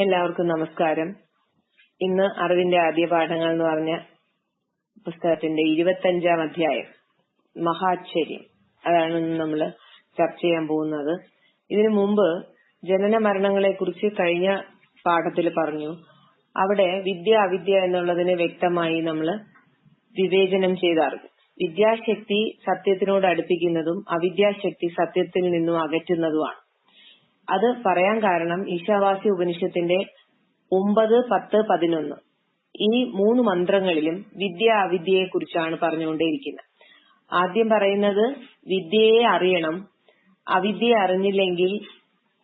എല്ലാവർക്കും നമസ്കാരം. ഇന്ന് അറിവിന്റെ ആദ്യ പാഠങ്ങൾ എന്ന് പറഞ്ഞ പുസ്തകത്തിന്റെ ഇരുപത്തഞ്ചാം അധ്യായം മഹാശ്ചര്യം അതാണ് ഇന്ന് നമ്മൾ ചർച്ച ചെയ്യാൻ പോകുന്നത്. ഇതിനു മുമ്പ് ജനന മരണങ്ങളെ കുറിച്ച് കഴിഞ്ഞ പാഠത്തിൽ പറഞ്ഞു. അവിടെ വിദ്യ അവിദ്യ എന്നുള്ളതിനെ വ്യക്തമായി നമ്മൾ വിവേചനം ചെയ്തറിഞ്ഞു. വിദ്യാശക്തി സത്യത്തിനോട് അടുപ്പിക്കുന്നതും അവിദ്യാശക്തി സത്യത്തിൽ നിന്നും അകറ്റുന്നതുമാണ്. അത് പറയാൻ കാരണം ഈശാവാസ്യ ഉപനിഷത്തിന്റെ ഒമ്പത് പത്ത് പതിനൊന്ന്. ഈ മൂന്ന് മന്ത്രങ്ങളിലും വിദ്യ അവിദ്യയെ കുറിച്ചാണ് പറഞ്ഞുകൊണ്ടേയിരിക്കുന്നത്. ആദ്യം പറയുന്നത് വിദ്യയെ അറിയണം. അവിദ്യയെ അറിഞ്ഞില്ലെങ്കിൽ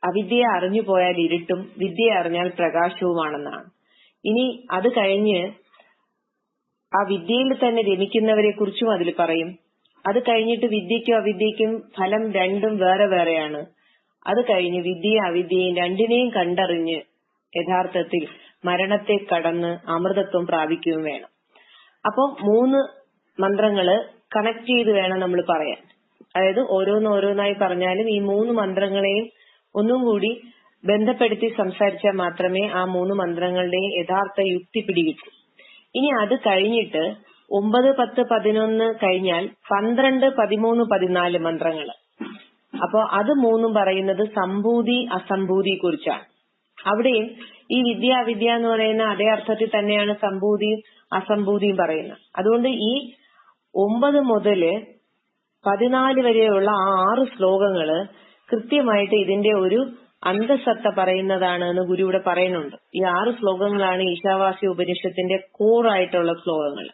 അവിദ്യയെ അറിഞ്ഞു പോയാൽ ഇരുട്ടും വിദ്യയെ അറിഞ്ഞാൽ പ്രകാശവുമാണെന്നാണ്. ഇനി അത് കഴിഞ്ഞ് ആ വിദ്യയിൽ തന്നെ രമിക്കുന്നവരെ കുറിച്ചും അതിൽ പറയും. അത് കഴിഞ്ഞിട്ട് വിദ്യയ്ക്കും അവിദ്യയ്ക്കും ഫലം രണ്ടും വേറെ വേറെയാണ്. അത് കഴിഞ്ഞ് വിദ്യയും അവിദ്യയും രണ്ടിനെയും കണ്ടറിഞ്ഞ് യഥാർത്ഥത്തിൽ മരണത്തെ കടന്ന് അമൃതത്വം പ്രാപിക്കുകയും വേണം. അപ്പൊ മൂന്ന് മന്ത്രങ്ങൾ കണക്ട് ചെയ്ത് വേണം നമ്മൾ പറയാൻ. അതായത് ഓരോന്നോരോന്നായി പറഞ്ഞാലും ഈ മൂന്ന് മന്ത്രങ്ങളെയും ഒന്നും കൂടി ബന്ധപ്പെടുത്തി സംസാരിച്ചാൽ മാത്രമേ ആ മൂന്ന് മന്ത്രങ്ങളുടെയും യഥാർത്ഥ യുക്തി പിടികിട്ടൂ. ഇനി അത് കഴിഞ്ഞിട്ട് ഒമ്പത് പത്ത് പതിനൊന്ന് കഴിഞ്ഞാൽ പന്ത്രണ്ട് പതിമൂന്ന് പതിനാല് മന്ത്രങ്ങൾ. അപ്പോ അത് മൂന്നും പറയുന്നത് സംഭൂതി അസംഭൂതി കുറിച്ചാണ്. അവിടെയും ഈ വിദ്യ അവിദ്യ എന്ന് പറയുന്ന അതേ അർത്ഥത്തിൽ തന്നെയാണ് സംഭൂതിയും അസംഭൂതിയും പറയുന്നത്. അതുകൊണ്ട് ഈ ഒമ്പത് മുതൽ പതിനാല് വരെയുള്ള ആ ആറ് ശ്ലോകങ്ങൾ കൃത്യമായിട്ട് ഇതിന്റെ ഒരു അന്തസത്ത പറയുന്നതാണ് എന്ന് ഗുരു ഇവിടെ പറയുന്നുണ്ട്. ഈ ആറ് ശ്ലോകങ്ങളാണ് ഈശാവാസി ഉപനിഷത്തിന്റെ കോറായിട്ടുള്ള ശ്ലോകങ്ങൾ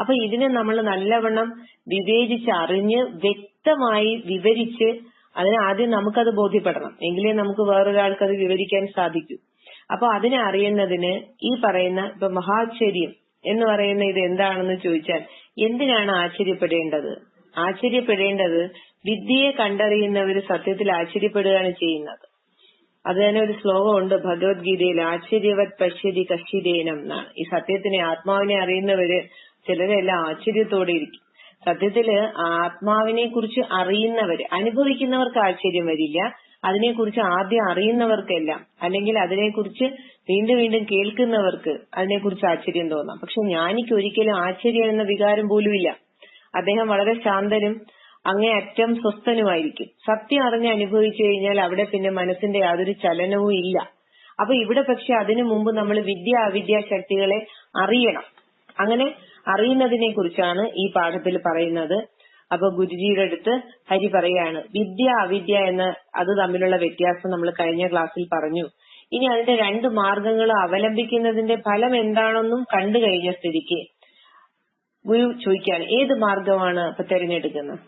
അപ്പൊ ഇതിനെ നമ്മൾ നല്ലവണ്ണം വിവേചിച്ച് അറിഞ്ഞ് വ്യക്തമായി വിവരിച്ച് അതിന് ആദ്യം നമുക്കത് ബോധ്യപ്പെടണം. എങ്കിലേ നമുക്ക് വേറൊരാൾക്ക് അത് വിവരിക്കാൻ സാധിക്കൂ. അപ്പൊ അതിനെ അറിയുന്നതിന് ഈ പറയുന്ന ഇപ്പൊ മഹാശ്ചര്യം എന്ന് പറയുന്ന ഇത് എന്താണെന്ന് ചോദിച്ചാൽ എന്തിനാണ് ആശ്ചര്യപ്പെടേണ്ടത്? ആശ്ചര്യപ്പെടേണ്ടത് വിദ്യയെ കണ്ടറിയുന്നവർ സത്യത്തിൽ ആശ്ചര്യപ്പെടുകയാണ് ചെയ്യുന്നത്. അത് തന്നെ ഒരു ശ്ലോകമുണ്ട് ഭഗവത്ഗീതയിൽ ആശ്ചര്യവത് പശ്യതി കശ്യതേനം എന്നാണ്. ഈ സത്യത്തിനെ ആത്മാവിനെ അറിയുന്നവര് ചിലരെല്ലാം ആശ്ചര്യത്തോടെ ഇരിക്കും. സത്യത്തിൽ ആത്മാവിനെ കുറിച്ച് അറിയുന്നവര് അനുഭവിക്കുന്നവർക്ക് ആശ്ചര്യം വരില്ല. അതിനെക്കുറിച്ച് ആദ്യം അറിയുന്നവർക്കെല്ലാം അല്ലെങ്കിൽ അതിനെക്കുറിച്ച് വീണ്ടും വീണ്ടും കേൾക്കുന്നവർക്ക് അതിനെക്കുറിച്ച് ആശ്ചര്യം തോന്നാം. പക്ഷെ ജ്ഞാനിക്ക് ഒരിക്കലും ആശ്ചര്യം എന്ന വികാരം പോലും ഇല്ല അദ്ദേഹം വളരെ ശാന്തനും അങ്ങേയറ്റം സ്വസ്ഥനുമായിരിക്കും. സത്യം അറിഞ്ഞ് അനുഭവിച്ചു കഴിഞ്ഞാൽ അവിടെ പിന്നെ മനസ്സിന്റെ യാതൊരു ചലനവും ഇല്ല. അപ്പൊ ഇവിടെ പക്ഷെ അതിനു മുമ്പ് നമ്മൾ വിദ്യ അവിദ്യ ശക്തികളെ അറിയണം. അങ്ങനെ അറിയുന്നതിനെ കുറിച്ചാണ് ഈ പാഠത്തിൽ പറയുന്നത്. അപ്പൊ ഗുരുജിയുടെ അടുത്ത് ഹരി പറയാണ് വിദ്യ അവിദ്യ എന്ന അത് തമ്മിലുള്ള വ്യത്യാസം നമ്മൾ കഴിഞ്ഞ ക്ലാസ്സിൽ പറഞ്ഞു. ഇനി അതിന്റെ രണ്ട് മാർഗങ്ങൾ അവലംബിക്കുന്നതിന്റെ ഫലം എന്താണെന്നും കണ്ടു കഴിഞ്ഞ സ്ഥിതിക്ക് ഗുരു ചോദിക്കാണ് ഏത് മാർഗമാണ് അപ്പൊ തിരഞ്ഞെടുക്കുന്നത്?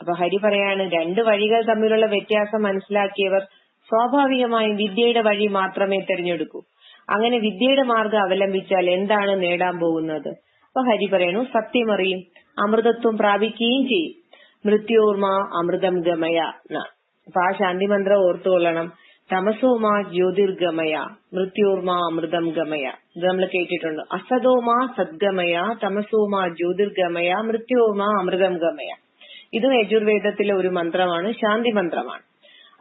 അപ്പൊ ഹരി പറയാണ് രണ്ട് വഴികൾ തമ്മിലുള്ള വ്യത്യാസം മനസ്സിലാക്കിയവർ സ്വാഭാവികമായും വിദ്യയുടെ വഴി മാത്രമേ തിരഞ്ഞെടുക്കൂ. അങ്ങനെ വിദ്യയുടെ മാർഗം അവലംബിച്ചാൽ എന്താണ് നേടാൻ പോകുന്നത്? അപ്പൊ ഹരി പറയണു സത്യമറിയും അമൃതത്വം പ്രാപിക്കുകയും ചെയ്യും. മൃത്യോർമ അമൃതം ഗമയ അപ്പൊ ആ ശാന്തി മന്ത്രം ഓർത്തുകൊള്ളണം. തമസോമ ജ്യോതിർഗമയ മൃത്യോർമ അമൃതം ഗമയ. ഇത് നമ്മൾ കേട്ടിട്ടുണ്ട്. അസതോമ സദ്ഗമയ തമസോമ ജ്യോതിർഗമയ മൃത്യോർമ അമൃതം ഗമയ. ഇതും യജുർവേദത്തിലെ ഒരു മന്ത്രമാണ് ശാന്തി മന്ത്രമാണ്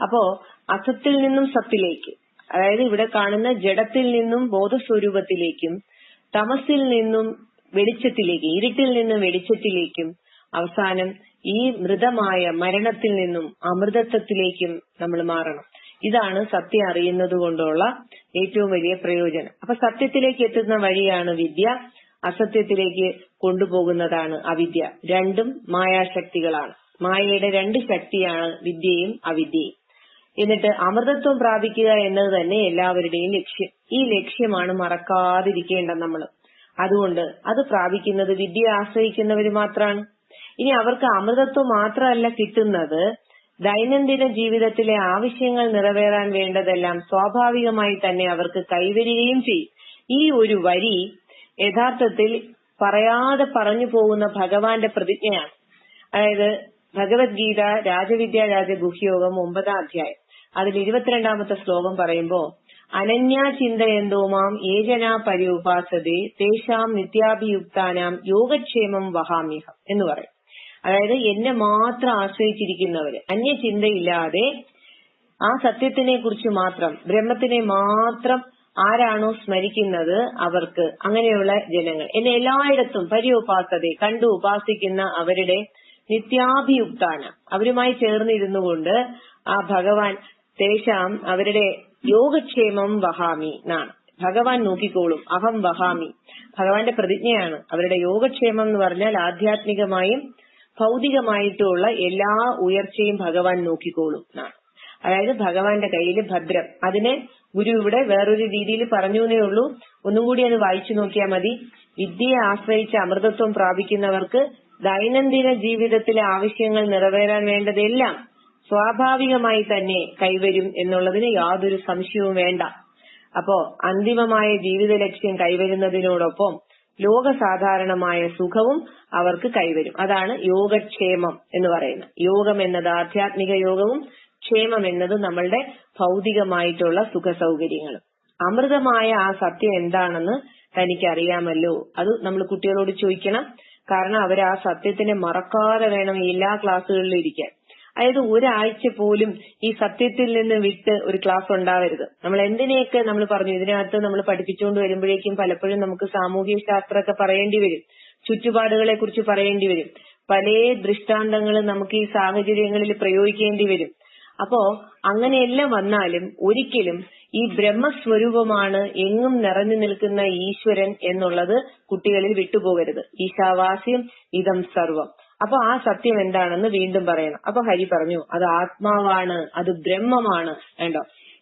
അപ്പോ അസത്തിൽ നിന്നും സത്തിലേക്ക് അതായത് ഇവിടെ കാണുന്ന ജഡത്തിൽ നിന്നും ബോധസ്വരൂപത്തിലേക്കും തമസിൽ നിന്നും വെളിച്ചത്തിലേക്ക് ഇരുട്ടിൽ നിന്നും വെളിച്ചത്തിലേക്കും അവസാനം ഈ മൃതമായ മരണത്തിൽ നിന്നും അമൃതത്വത്തിലേക്കും നമ്മൾ മാറണം. ഇതാണ് സത്യം അറിയുന്നത് കൊണ്ടുള്ള ഏറ്റവും വലിയ പ്രയോജനം. അപ്പൊ സത്യത്തിലേക്ക് എത്തുന്ന വഴിയാണ് വിദ്യ. അസത്യത്തിലേക്ക് കൊണ്ടുപോകുന്നതാണ് അവിദ്യ. രണ്ടും മായാശക്തികളാണ്. മായയുടെ രണ്ട് ശക്തിയാണ് വിദ്യയും അവിദ്യയും. എന്നിട്ട് അമൃതത്വം പ്രാപിക്കുക എന്നത് തന്നെ എല്ലാവരുടെയും ലക്ഷ്യം. ഈ ലക്ഷ്യമാണ് മറക്കാതിരിക്കേണ്ട നമ്മൾ. അതുകൊണ്ട് അത് പ്രാപിക്കുന്നത് വിദ്യ ആശ്രയിക്കുന്നവര് മാത്രമാണ് ഇനി അവർക്ക് അമൃതത്വം മാത്രമല്ല കിട്ടുന്നത്. ദൈനംദിന ജീവിതത്തിലെ ആവശ്യങ്ങൾ നിറവേറാൻ വേണ്ടതെല്ലാം സ്വാഭാവികമായി തന്നെ അവർക്ക് കൈവരികയും ചെയ്യും. ഈ ഒരു വരി യഥാർത്ഥത്തിൽ പറയാതെ പറഞ്ഞു പോകുന്ന ഭഗവാന്റെ പ്രതിജ്ഞയാണ്. അതായത് ഭഗവത്ഗീത രാജവിദ്യ രാജഗുഹ്യോഗം ഒമ്പതാം അധ്യായം. അതിൽ ഇരുപത്തിരണ്ടാമത്തെ ശ്ലോകം പറയുമ്പോ അനന്യാ ചിന്തയന്തോമാം ഏജനാ പര്യുപാസതേ തേശാം നിത്യാഭിയുക്താനാം യോഗക്ഷേമം വഹാമ്യഹം എന്ന് പറയും. അതായത് എന്നെ മാത്രം ആശ്രയിച്ചിരിക്കുന്നവര് അന്യചിന്തയില്ലാതെ ആ സത്യത്തിനെ കുറിച്ച് മാത്രം ബ്രഹ്മത്തിനെ മാത്രം ആരാണോ സ്മരിക്കുന്നത് അവർക്ക് അങ്ങനെയുള്ള ജനങ്ങൾ. എന്നെ എല്ലായിടത്തും പര്യോപാസതെ കണ്ടു ഉപാസിക്കുന്ന അവരുടെ നിത്യാഭിയുക്താണ് അവരുമായി ചേർന്നിരുന്നു കൊണ്ട് ആ ഭഗവാൻ തേശാം അവരുടെ യോഗക്ഷേമം വഹാമി എന്നാണ്. ഭഗവാൻ നോക്കിക്കോളും അഹം വഹാമി. ഭഗവാന്റെ പ്രതിജ്ഞയാണ്. അവരുടെ യോഗക്ഷേമം എന്ന് പറഞ്ഞാൽ ആധ്യാത്മികമായും ഭൗതികമായിട്ടുള്ള എല്ലാ ഉയർച്ചയും ഭഗവാൻ നോക്കിക്കോളും എന്നാണ്. അതായത് ഭഗവാന്റെ കയ്യിൽ ഭദ്രം. അതിനെ ഗുരു ഇവിടെ വേറൊരു രീതിയിൽ പറഞ്ഞു എന്നേ ഉള്ളൂ. ഒന്നും കൂടി അത് വായിച്ചു നോക്കിയാൽ മതി. വിദ്യയെ ആശ്രയിച്ച് അമൃതത്വം പ്രാപിക്കുന്നവർക്ക് ദൈനംദിന ജീവിതത്തിലെ ആവശ്യങ്ങൾ നിറവേറാൻ വേണ്ടതെല്ലാം സ്വാഭാവികമായി തന്നെ കൈവരും എന്നുള്ളതിന് യാതൊരു സംശയവും വേണ്ട. അപ്പോ അന്തിമമായ ജീവിത ലക്ഷ്യം കൈവരുന്നതിനോടൊപ്പം ലോകസാധാരണമായ സുഖവും അവർക്ക് കൈവരും. അതാണ് യോഗക്ഷേമം എന്ന് പറയുന്നത്. യോഗം എന്നത് ആധ്യാത്മിക യോഗവും ക്ഷേമം എന്നത് നമ്മളുടെ ഭൗതികമായിട്ടുള്ള സുഖ സൗകര്യങ്ങളും അമൃതമായ ആ സത്യം എന്താണെന്ന് തനിക്ക് അറിയാമല്ലോ അത് നമ്മൾ കുട്ടികളോട് ചോദിക്കണം. കാരണം അവർ ആ സത്യത്തിനെ മറക്കാതെ വേണം എല്ലാ ക്ലാസ്സുകളിലും ഇരിക്കാൻ. അതായത് ഒരാഴ്ച പോലും ഈ സത്യത്തിൽ നിന്ന് വിട്ട് ഒരു ക്ലാസ് ഉണ്ടാവരുത്. നമ്മൾ എന്തിനെയൊക്കെ നമ്മൾ പറഞ്ഞു ഇതിനകത്ത് നമ്മൾ പഠിപ്പിച്ചുകൊണ്ട് വരുമ്പോഴേക്കും പലപ്പോഴും നമുക്ക് സാമൂഹ്യ ശാസ്ത്രമൊക്കെ പറയേണ്ടി വരും. ചുറ്റുപാടുകളെ കുറിച്ച് പറയേണ്ടി വരും. പല ദൃഷ്ടാന്തങ്ങൾ നമുക്ക് ഈ സാഹചര്യങ്ങളിൽ പ്രയോഗിക്കേണ്ടി വരും. അപ്പോ അങ്ങനെയെല്ലാം വന്നാലും ഒരിക്കലും ഈ ബ്രഹ്മസ്വരൂപമാണ് എങ്ങും നിറഞ്ഞു നിൽക്കുന്ന ഈശ്വരൻ എന്നുള്ളത് കുട്ടികളിൽ വിട്ടുപോകരുത്. ഈശാവാസ്യം ഇതം സർവം. അപ്പൊ ആ സത്യം എന്താണെന്ന് വീണ്ടും പറയണം. അപ്പൊ ഹരി പറഞ്ഞു അത് ആത്മാവാണ് അത് ബ്രഹ്മമാണ് വേണ്ടോ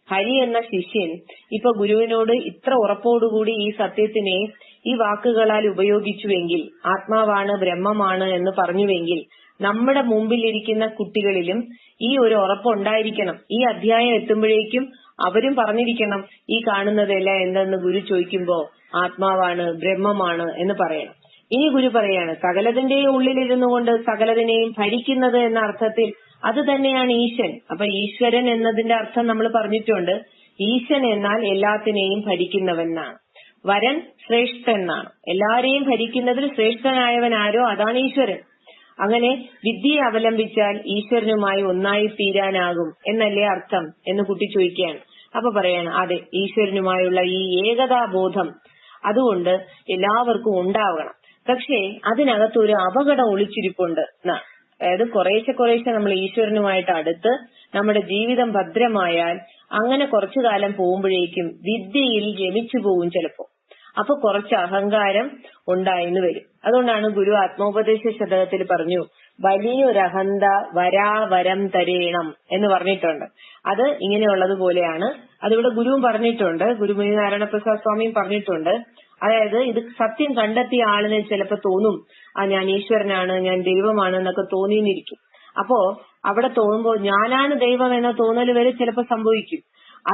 ഹരി എന്ന ശിഷ്യൻ ഇപ്പൊ ഗുരുവിനോട് ഇത്ര ഉറപ്പോടുകൂടി ഈ സത്യത്തിനെ ഈ വാക്കുകളാൽ ഉപയോഗിച്ചുവെങ്കിൽ ആത്മാവാണ് ബ്രഹ്മമാണ് എന്ന് പറഞ്ഞുവെങ്കിൽ നമ്മുടെ മുമ്പിലിരിക്കുന്ന കുട്ടികളിലും ഈ ഒരു ഉറപ്പുണ്ടായിരിക്കണം ഈ അധ്യായം എത്തുമ്പോഴേക്കും അവരും പറഞ്ഞിരിക്കണം ഈ കാണുന്നതല്ല എന്തെന്ന് ഗുരു ചോദിക്കുമ്പോ ആത്മാവാണ് ബ്രഹ്മമാണ് എന്ന് പറയണം. ഇനി ഗുരു പറയാണ് സകലതിന്റെയും ഉള്ളിലിരുന്നു കൊണ്ട് സകലതിനെയും ഭരിക്കുന്നത് എന്ന അർത്ഥത്തിൽ അത് തന്നെയാണ് ഈശൻ അപ്പൊ ഈശ്വരൻ എന്നതിന്റെ അർത്ഥം നമ്മൾ പറഞ്ഞിട്ടുണ്ട്. ഈശൻ എന്നാൽ എല്ലാത്തിനെയും ഭരിക്കുന്നവനാണ് വരൻ ശ്രേഷ്ഠൻ എന്നാണ് എല്ലാരെയും ഭരിക്കുന്നതിൽ ശ്രേഷ്ഠനായവൻ ആരോ അതാണ് ഈശ്വരൻ. അങ്ങനെ വിദ്യയെ അവലംബിച്ചാൽ ഈശ്വരനുമായി ഒന്നായി തീരാനാകും എന്നല്ലേ അർത്ഥം എന്ന് കുട്ടി ചോദിക്കുകയാണ്. അപ്പൊ പറയാണ് അതെ ഈശ്വരനുമായുള്ള ഈ ഏകതാബോധം അതുകൊണ്ട് എല്ലാവർക്കും ഉണ്ടാവണം. പക്ഷേ അതിനകത്ത് ഒരു അപകടം ഒളിച്ചിരിപ്പുണ്ട്. അതായത് കുറേശ്ശെ കുറേശ്ശെ നമ്മൾ ഈശ്വരനുമായിട്ട് അടുത്ത് നമ്മുടെ ജീവിതം ഭദ്രമായാൽ അങ്ങനെ കുറച്ചു കാലം പോകുമ്പോഴേക്കും വിദ്യയിൽ രമിച്ചു പോകും ചിലപ്പോ അപ്പൊ കുറച്ച് അഹങ്കാരം ഉണ്ടായെന്ന് വരും. അതുകൊണ്ടാണ് ഗുരു ആത്മോപദേശ ശതകത്തിൽ പറഞ്ഞു വലിയൊരു അഹന്ത വരാവരം തരേണം എന്ന് പറഞ്ഞിട്ടുണ്ട്. അത് ഇങ്ങനെയുള്ളത് പോലെയാണ് അതിവിടെ ഗുരുവും പറഞ്ഞിട്ടുണ്ട് ഗുരുമുനി നാരായണപ്രസാദ് സ്വാമിയും പറഞ്ഞിട്ടുണ്ട്. അതായത് ഇത് സത്യം കണ്ടെത്തിയ ആളിന് ചിലപ്പോൾ തോന്നും ആ ഞാൻ ഈശ്വരനാണ് ഞാൻ ദൈവമാണ് എന്നൊക്കെ തോന്നിയിരിക്കും അപ്പോ അവിടെ തോന്നുമ്പോൾ ഞാനാണ് ദൈവം എന്ന തോന്നൽ വരെ ചിലപ്പോ സംഭവിക്കും.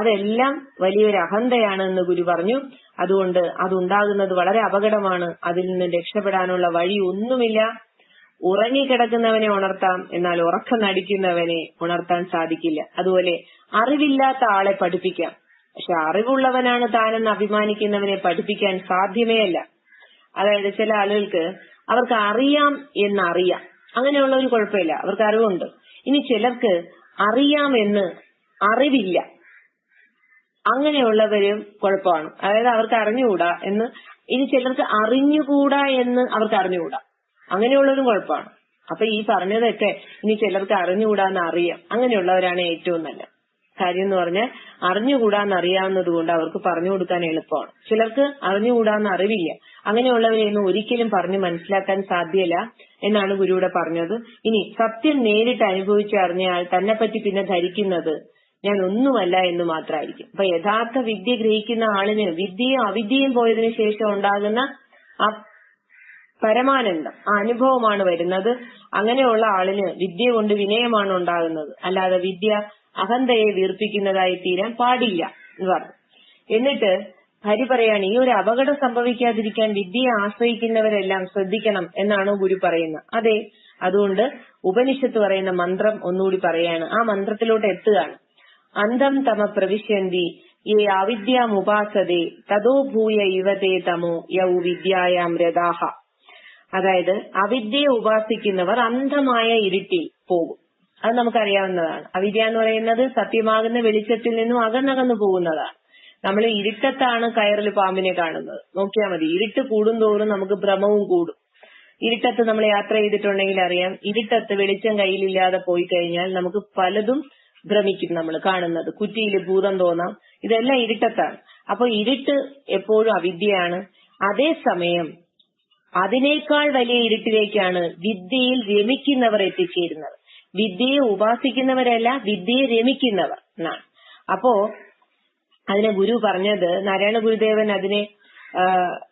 അതെല്ലാം വലിയൊരു അഹന്തയാണ് എന്ന് ഗുരു പറഞ്ഞു. അതുകൊണ്ട് അതുണ്ടാകുന്നത് വളരെ അപകടമാണ്. അതിൽ നിന്ന് രക്ഷപ്പെടാനുള്ള വഴി ഒന്നുമില്ല. ഉറങ്ങിക്കിടക്കുന്നവനെ ഉണർത്താം എന്നാൽ ഉറക്കം നടിക്കുന്നവനെ ഉണർത്താൻ സാധിക്കില്ല. അതുപോലെ അറിവില്ലാത്ത ആളെ പഠിപ്പിക്കാം. പക്ഷെ അറിവുള്ളവനാണ് താനെന്ന് അഭിമാനിക്കുന്നവനെ പഠിപ്പിക്കാൻ സാധ്യമേ അല്ല അതായത് ചില ആളുകൾക്ക് അവർക്ക് അറിയാം എന്നറിയാം. അങ്ങനെയുള്ള ഒരു കുഴപ്പമില്ല. അവർക്ക് അറിവുണ്ട്. ഇനി ചിലർക്ക് അറിയാം എന്ന് അറിവില്ല. അങ്ങനെയുള്ളവരും കുഴപ്പമാണ്. അതായത് അവർക്ക് അറിഞ്ഞുകൂടാ എന്ന് ഇനി ചിലർക്ക് അറിഞ്ഞുകൂടാ എന്ന് അവർക്ക് അറിഞ്ഞുകൂടാ. അങ്ങനെയുള്ളവരും കുഴപ്പമാണ്. അപ്പൊ ഈ പറഞ്ഞതൊക്കെ ഇനി ചിലർക്ക് അറിഞ്ഞുകൂടാന്ന് അറിയാം. അങ്ങനെയുള്ളവരാണ് ഏറ്റവും നല്ലത്. കാര്യം എന്ന് പറഞ്ഞാൽ അറിഞ്ഞുകൂടാന്ന് അറിയാവുന്നത് കൊണ്ട് അവർക്ക് പറഞ്ഞു കൊടുക്കാൻ എളുപ്പമാണ്. ചിലർക്ക് അറിഞ്ഞുകൂടാന്ന് അറിവില്ല അങ്ങനെയുള്ളവരെയൊന്നും ഒരിക്കലും പറഞ്ഞു മനസ്സിലാക്കാൻ സാധ്യല്ല എന്നാണ് ഗുരുവിടെ പറഞ്ഞത്. ഇനി സത്യം നേരിട്ട് അനുഭവിച്ചറിഞ്ഞയാൾ തന്നെ പറ്റി പിന്നെ ധരിക്കുന്നത് ഞാൻ ഒന്നുമല്ല എന്ന് മാത്രമായിരിക്കും. അപ്പൊ യഥാർത്ഥ വിദ്യ ഗ്രഹിക്കുന്ന ആളിന് വിദ്യയും അവിദ്യയും പോയതിനു ശേഷം ഉണ്ടാകുന്ന ആ പരമാനന്ദം ആ അനുഭവമാണ് വരുന്നത്. അങ്ങനെയുള്ള ആളിന് വിദ്യ കൊണ്ട് വിനയമാണ് ഉണ്ടാകുന്നത്. അല്ലാതെ വിദ്യ അഹന്തയെ വീർപ്പിക്കുന്നതായി തീരാൻ പാടില്ല എന്ന് പറഞ്ഞു. എന്നിട്ട് ഹരി പറയാണ് ഈ ഒരു അപകടം സംഭവിക്കാതിരിക്കാൻ വിദ്യയെ ആശ്രയിക്കുന്നവരെല്ലാം ശ്രദ്ധിക്കണം എന്നാണ് ഗുരു പറയുന്നത്. അതെ അതുകൊണ്ട് ഉപനിഷത്ത് പറയുന്ന മന്ത്രം ഒന്നുകൂടി പറയാണ്. ആ മന്ത്രത്തിലോട്ട് എത്തുകയാണ്. അന്തം തമ പ്രവിശ്യന്തി യേ അവിദ്യാമുപാസതേ തതോ ഭൂയ ഇവതേ തമോ യൗ വിദ്യായാം രഥാഹ. അതായത് അവിദ്യയെ ഉപാസിക്കുന്നവർ അന്ധമായ ഇരുട്ടിൽ പോകും. അത് നമുക്കറിയാവുന്നതാണ്. അവിദ്യ എന്ന് പറയുന്നത് സത്യമാകുന്ന വെളിച്ചത്തിൽ നിന്നും അകന്നകന്നു പോകുന്നതാണ്. നമ്മൾ ഇരുട്ടത്താണ് കയറിൽ പാമ്പിനെ കാണുന്നത്. നോക്കിയാൽ മതി. ഇരുട്ട് കൂടുന്തോറും നമുക്ക് ഭ്രമവും കൂടും. ഇരുട്ടത്ത് നമ്മൾ യാത്ര ചെയ്തിട്ടുണ്ടെങ്കിൽ അറിയാം. ഇരുട്ടത്ത് വെളിച്ചം കയ്യിലില്ലാതെ പോയി കഴിഞ്ഞാൽ നമുക്ക് പലതും ഭ്രമിക്കും നമ്മൾ കാണുന്നത്. കുറ്റിയിൽ ഭൂതം തോന്നാം. ഇതെല്ലാം ഇരുട്ടത്താണ്. അപ്പൊ ഇരുട്ട് എപ്പോഴും അവിദ്യയാണ്. അതേസമയം അതിനേക്കാൾ വലിയ ഇരുട്ടിലേക്കാണ് വിദ്യയിൽ രമിക്കുന്നവർ എത്തിച്ചേരുന്നത്. വിദ്യയെ ഉപാസിക്കുന്നവരല്ല വിദ്യയെ രമിക്കുന്നവർ എന്നാണ്. അപ്പോ അതിനെ ഗുരു പറഞ്ഞത് നാരായണ ഗുരുദേവൻ അതിനെ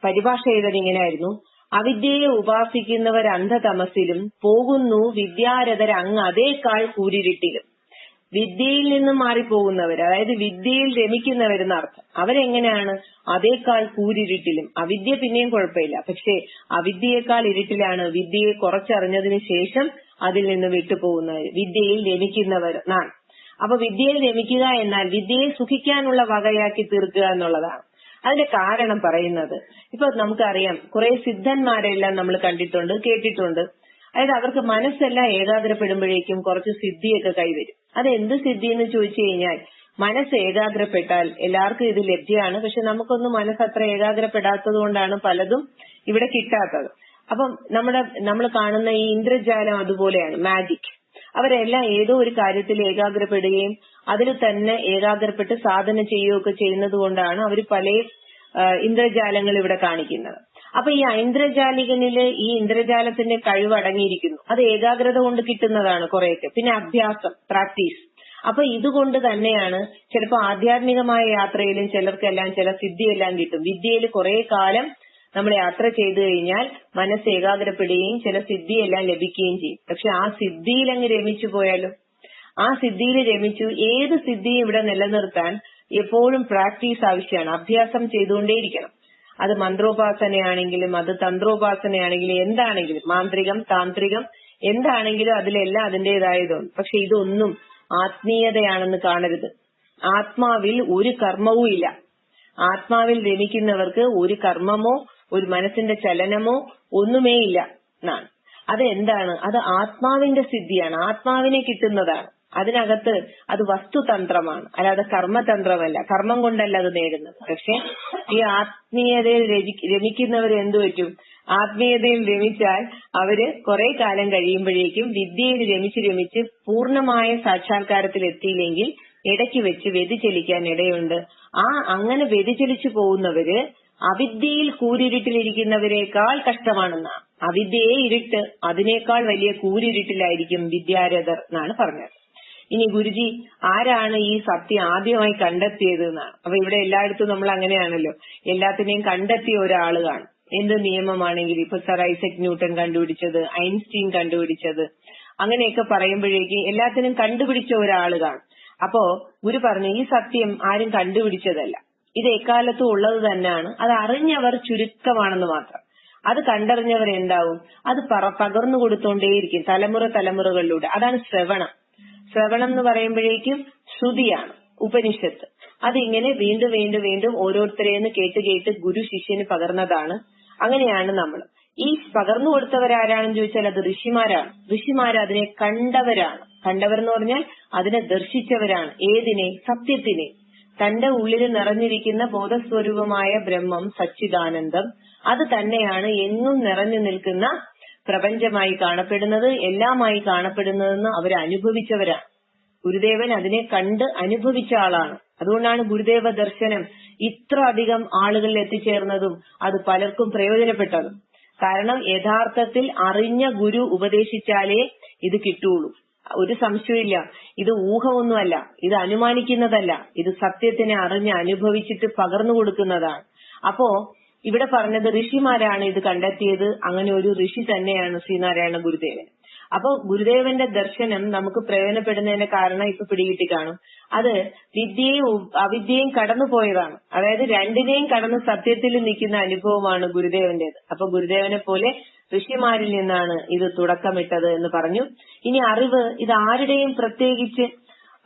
പരിഭാഷ ചെയ്തത് ഇങ്ങനെയായിരുന്നു. അവിദ്യയെ ഉപാസിക്കുന്നവർ അന്ധതമസിലും പോകുന്നു വിദ്യാരഥർ അങ്ങ് അതേക്കാൾ കൂരിരുട്ടിലും വിദ്യയിൽ നിന്നും മാറിപ്പോകുന്നവർ അതായത് വിദ്യയിൽ രമിക്കുന്നവരെന്ന അർത്ഥം അവരെങ്ങനെയാണ്? അതേക്കാൾ കൂരിരുട്ടിലും. അവിദ്യ പിന്നെയും കുഴപ്പമില്ല. പക്ഷേ അവിദ്യയേക്കാൾ ഇരുട്ടിലാണ് വിദ്യയെ കുറച്ചറിഞ്ഞതിന് ശേഷം അതിൽ നിന്ന് വിട്ടുപോകുന്ന വിദ്യയിൽ രമിക്കുന്നവർ നാം. അപ്പൊ വിദ്യയിൽ രമിക്കുക എന്നാൽ വിദ്യയെ സുഖിക്കാനുള്ള വകയാക്കി തീർക്കുക എന്നുള്ളതാണ്. അതിന്റെ കാരണം പറയുന്നത്. ഇപ്പൊ നമുക്കറിയാം കുറെ സിദ്ധന്മാരെല്ലാം നമ്മൾ കണ്ടിട്ടുണ്ട് കേട്ടിട്ടുണ്ട്. അതായത് അവർക്ക് മനസ്സെല്ലാം ഏകാഗ്രപ്പെടുമ്പോഴേക്കും കുറച്ച് സിദ്ധിയൊക്കെ കൈവരും. അത് എന്ത് സിദ്ധി എന്ന് ചോദിച്ചു കഴിഞ്ഞാൽ മനസ്സ് ഏകാഗ്രപ്പെട്ടാൽ എല്ലാവർക്കും ഇത് ലഭ്യമാണ്. പക്ഷെ നമുക്കൊന്നും മനസ്സ് അത്ര ഏകാഗ്രപ്പെടാത്തത് കൊണ്ടാണ് പലതും ഇവിടെ കിട്ടാത്തത്. അപ്പം നമ്മുടെ നമ്മൾ കാണുന്ന ഈ ഇന്ദ്രജാലം അതുപോലെയാണ് മാജിക് അവരെല്ലാം ഏതോ ഒരു കാര്യത്തിൽ ഏകാഗ്രപ്പെടുകയും അതിൽ തന്നെ ഏകാഗ്രപ്പെട്ട് സാധന ചെയ്യുകയൊക്കെ ചെയ്യുന്നത് കൊണ്ടാണ് അവർ പല ഇന്ദ്രജാലങ്ങൾ ഇവിടെ കാണിക്കുന്നത്. അപ്പൊ ഈ ഐന്ദ്രജാലികനിൽ ഈ ഇന്ദ്രജാലത്തിന്റെ കഴിവ് അടങ്ങിയിരിക്കുന്നു. അത് ഏകാഗ്രത കൊണ്ട് കിട്ടുന്നതാണ് കുറെയൊക്കെ. പിന്നെ അഭ്യാസം പ്രാക്ടീസ്. അപ്പൊ ഇതുകൊണ്ട് തന്നെയാണ് ചിലപ്പോൾ ആധ്യാത്മികമായ യാത്രയിലും ചിലർക്കെല്ലാം ചില സിദ്ധിയെല്ലാം കിട്ടും. വിദ്യയിൽ കുറെ കാലം നമ്മൾ യാത്ര ചെയ്തു കഴിഞ്ഞാൽ മനസ്സ് ഏകാഗ്രപ്പെടുകയും ചില സിദ്ധിയെല്ലാം ലഭിക്കുകയും ചെയ്യും. പക്ഷെ ആ സിദ്ധിയിൽ അങ്ങ് രമിച്ചു പോയാലും? ആ സിദ്ധിയിൽ രമിച്ചു ഏത് സിദ്ധിയും ഇവിടെ നിലനിർത്താൻ എപ്പോഴും പ്രാക്ടീസ് ആവശ്യമാണ്. അഭ്യാസം ചെയ്തുകൊണ്ടേയിരിക്കണം. അത് മന്ത്രോപാസനയാണെങ്കിലും അത് തന്ത്രോപാസനയാണെങ്കിലും എന്താണെങ്കിലും മാന്ത്രികം താന്ത്രികം എന്താണെങ്കിലും അതിലെല്ലാം അതിന്റേതായതുണ്ട് പക്ഷെ ഇതൊന്നും ആത്മീയതയാണെന്ന് കാണരുത്. ആത്മാവിൽ ഒരു കർമ്മവും ഇല്ല ആത്മാവിൽ രമിക്കുന്നവർക്ക് ഒരു കർമ്മമോ ഒരു മനസ്സിന്റെ ചലനമോ ഒന്നുമേ ഇല്ല എന്നാണ്. അത് എന്താണ് അത് ആത്മാവിന്റെ സിദ്ധിയാണ്. ആത്മാവിനെ കിട്ടുന്നതാണ്. അതിനകത്ത് അത് വസ്തുതന്ത്രമാണ്. അല്ലാതെ കർമ്മതന്ത്രമല്ല. കർമ്മം കൊണ്ടല്ല അത് നേടുന്നത്. പക്ഷെ ഈ ആത്മീയതയിൽ രമിക്കുന്നവർ എന്തു പറ്റും? ആത്മീയതയിൽ രമിച്ചാൽ അവർ കുറെ കാലം കഴിയുമ്പോഴേക്കും വിദ്യയിൽ രമിച്ച് രമിച്ച് പൂർണമായ സാക്ഷാത്കാരത്തിൽ എത്തിയില്ലെങ്കിൽ ഇടയ്ക്ക് വെച്ച് വ്യതിചലിക്കാൻ ഇടയുണ്ട്. ആ അങ്ങനെ വ്യതിചലിച്ചു പോകുന്നവര് അവിദ്യയിൽ കൂരിരുട്ടിലിരിക്കുന്നവരെക്കാൾ കഷ്ടമാണെന്നാണ് അവിദ്യയെ ഇരുട്ട് അതിനേക്കാൾ വലിയ കൂരിരുട്ടിലായിരിക്കും വിദ്യാരഥർ എന്നാണ് പറഞ്ഞത്. ഇനി ഗുരുജി ആരാണ് ഈ സത്യം ആദ്യമായി കണ്ടെത്തിയത് എന്നാണ് അപ്പൊ ഇവിടെ എല്ലായിടത്തും നമ്മൾ അങ്ങനെയാണല്ലോ. എല്ലാത്തിനെയും കണ്ടെത്തിയ ഒരാൾ കാണും. എന്ത് നിയമമാണെങ്കിൽ ഇപ്പൊ സർ ഐസക് ന്യൂട്ടൺ കണ്ടുപിടിച്ചത് ഐൻസ്റ്റീൻ കണ്ടുപിടിച്ചത് അങ്ങനെയൊക്കെ പറയുമ്പോഴേക്കും എല്ലാത്തിനും കണ്ടുപിടിച്ച ഒരാൾ കാണും. അപ്പോ ഗുരു പറഞ്ഞു ഈ സത്യം ആരും കണ്ടുപിടിച്ചതല്ല. ഇത് എക്കാലത്തും ഉള്ളത് തന്നെയാണ്. അത് അറിഞ്ഞവർ ചുരുക്കമാണെന്ന് മാത്രം. അത് കണ്ടറിഞ്ഞവർ എന്താവും? അത് പറ പകർന്നു കൊടുത്തോണ്ടേയിരിക്കും തലമുറ തലമുറകളിലൂടെ. അതാണ് ശ്രവണം. ശ്രവണം എന്ന് പറയുമ്പോഴേക്കും ശ്രുതിയാണ് ഉപനിഷത്ത്. അതിങ്ങനെ വീണ്ടും വീണ്ടും വീണ്ടും ഓരോരുത്തരെയെന്ന് കേട്ട് കേട്ട് ഗുരു ശിഷ്യന് പകർന്നതാണ്. അങ്ങനെയാണ് നമ്മൾ. ഈ പകർന്നു കൊടുത്തവരാരാണെന്ന് ചോദിച്ചാൽ അത് ഋഷിമാരാണ്. ഋഷിമാർ അതിനെ കണ്ടവരാണ്. കണ്ടവർ എന്ന് പറഞ്ഞാൽ അതിനെ ദർശിച്ചവരാണ്. ഏതിനെ? സത്യത്തിനെ. തന്റെ ഉള്ളിൽ നിറഞ്ഞിരിക്കുന്ന ബോധസ്വരൂപമായ ബ്രഹ്മം സച്ചിദാനന്ദം. അത് തന്നെയാണ് എങ്ങും നിറഞ്ഞു നിൽക്കുന്ന പ്രപഞ്ചമായി കാണപ്പെടുന്നത് എല്ലാമായി കാണപ്പെടുന്നതെന്ന് അവർ അനുഭവിച്ചവരാണ് ഗുരുദേവൻ അതിനെ കണ്ട് അനുഭവിച്ച ആളാണ്. അതുകൊണ്ടാണ് ഗുരുദേവ ദർശനം ഇത്ര അധികം ആളുകളിൽ എത്തിച്ചേർന്നതും അത് പലർക്കും പ്രയോജനപ്പെട്ടതും. കാരണം യഥാർത്ഥത്തിൽ അറിഞ്ഞ ഗുരു ഉപദേശിച്ചാലേ ഇത് കിട്ടുള്ളൂ ഒരു സംശയമില്ല ഇത് ഊഹമൊന്നുമല്ല. ഇത് അനുമാനിക്കുന്നതല്ല. ഇത് സത്യത്തിനെ അറിഞ്ഞ് അനുഭവിച്ചിട്ട് പകർന്നു കൊടുക്കുന്നതാണ്. അപ്പോ ഇവിടെ പറഞ്ഞത് ഋഷിമാരാണ് ഇത് കണ്ടെത്തിയത്. അങ്ങനെ ഒരു ഋഷി തന്നെയാണ് ശ്രീനാരായണ ഗുരുദേവൻ. അപ്പൊ ഗുരുദേവന്റെ ദർശനം നമുക്ക് പ്രയോജനപ്പെടുന്നതിന്റെ കാരണം ഇപ്പൊ പിടികിട്ടി കാണും. അത് വിദ്യയും അവിദ്യയും കടന്നുപോയതാണ്. അതായത് രണ്ടിനെയും കടന്ന് സത്യത്തിൽ നിൽക്കുന്ന അനുഭവമാണ് ഗുരുദേവന്റേത്. അപ്പൊ ഗുരുദേവനെ പോലെ ഋഷിമാരിൽ നിന്നാണ് ഇത് തുടക്കമിട്ടത് എന്ന് പറഞ്ഞു. ഇനി അറിവ് ഇത് ആരുടെയും പ്രത്യേകിച്ച്